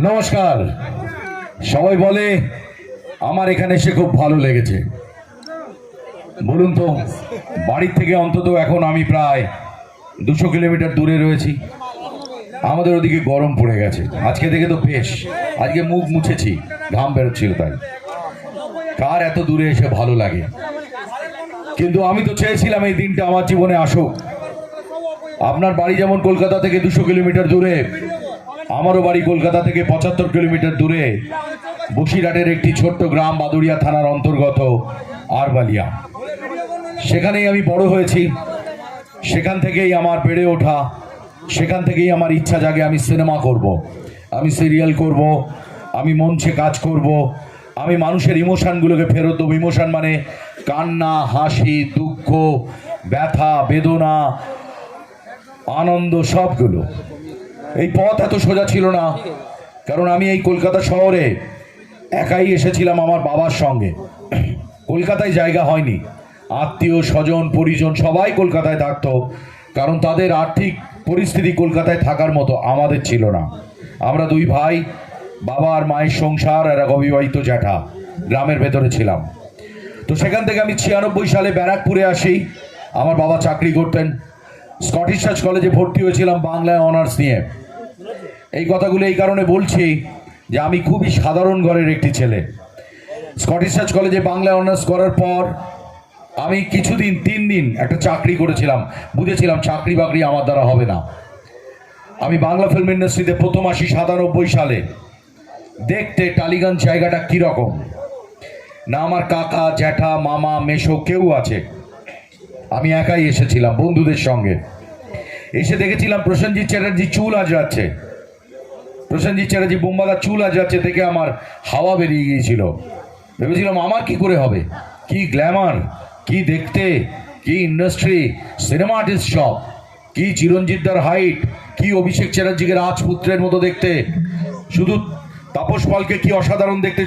নমস্কার। সবাই বলে, আমার এখানে এসে খুব ভালো লেগেছে। বলুন তো, বাড়ির থেকে অন্তত এখন আমি প্রায় দুশো কিলোমিটার দূরে রয়েছি। আমাদের ওদিকে গরম পড়ে গেছে। আজকে থেকে তো বেশ, আজকে মুখ মুছেছি, ঘাম বেরোচ্ছিল তাই। কার এত দূরে এসে ভালো লাগে? কিন্তু আমি তো চেয়েছিলাম এই দিনটা আমার জীবনে আসুক। আপনার বাড়ি যেমন কলকাতা থেকে দুশো কিলোমিটার দূরে আমারও বাড়ি কলকাতা থেকে পঁচাত্তর কিলোমিটার দূরে বসিরহাটের একটি ছোট্ট গ্রাম বাদুড়িয়া থানার অন্তর্গত আরবালিয়া সেখানেই আমি বড় হয়েছি সেখান থেকেই আমার বেড়ে ওঠা, সেখান থেকেই আমার ইচ্ছা জাগে আমি সিনেমা করব। আমি সিরিয়াল করব। আমি মঞ্চে কাজ করব। আমি মানুষের ইমোশানগুলোকে ফেরত দেবো ইমোশান মানে কান্না, হাসি, দুঃখ, ব্যথা, বেদনা, আনন্দ, সবগুলো এই পথ এত সোজা ছিল না। কারণ আমি এই কলকাতা শহরে একাই এসেছিলাম আমার বাবার সঙ্গে। কলকাতায় জায়গা হয়নি। আত্মীয়, স্বজন, পরিজন সবাই কলকাতায় থাকতো। কারণ তাদের আর্থিক পরিস্থিতি কলকাতায় থাকার মতো আমাদের ছিল না। আমরা দুই ভাই, বাবা আর মায়ের সংসার আর এক অবিবাহিত জ্যাঠা গ্রামের ভেতরে ছিলাম। তো সেখান থেকে আমি ছিয়ানব্বই সালে ব্যারাকপুরে আসি। আমার বাবা চাকরি করতেন। স্কটিশ কলেজে ভর্তি হয়েছিলাম বাংলায় অনার্স নিয়ে। এই কথাগুলো এই কারণে বলছি যে আমি খুবই সাধারণ ঘরের একটি ছেলে। স্কটিশ চার্চ কলেজে বাংলা অনার্স করার পর আমি কিছুদিন, তিন দিন একটা চাকরি করেছিলাম। বুঝেছিলাম চাকরি বাকরি আমার দ্বারা হবে না। আমি বাংলা ফিল্ম ইন্ডাস্ট্রিতে প্রথম আসি সাতানব্বই সালে। দেখতে টালিগঞ্জ জায়গাটা কীরকম? না আমার কাকা, জ্যাঠা, মামা মেশো কেউ আছে। আমি একাই এসেছিলাম বন্ধুদের সঙ্গে। এসে দেখেছিলাম প্রসেনজিৎ চ্যাটার্জি চুল আজরাচ্ছে প্রসেনজিৎ চ্যাটার্জি বোম্বাদার চুল আজ যাচ্ছে থেকে আমার হাওয়া বেরিয়ে গিয়েছিল। ভেবেছিলাম, আমার কি করে হবে? কি গ্ল্যামার? কি দেখতে? কি ইন্ডাস্ট্রি? সিনেমা আর্টিস্ট সব? কি চিরঞ্জিতদার হাইট? কি অভিষেক চ্যাটার্জিকে রাজপুত্রের মতো দেখতে? শুধু তাপস পালকে কি অসাধারণ দেখতে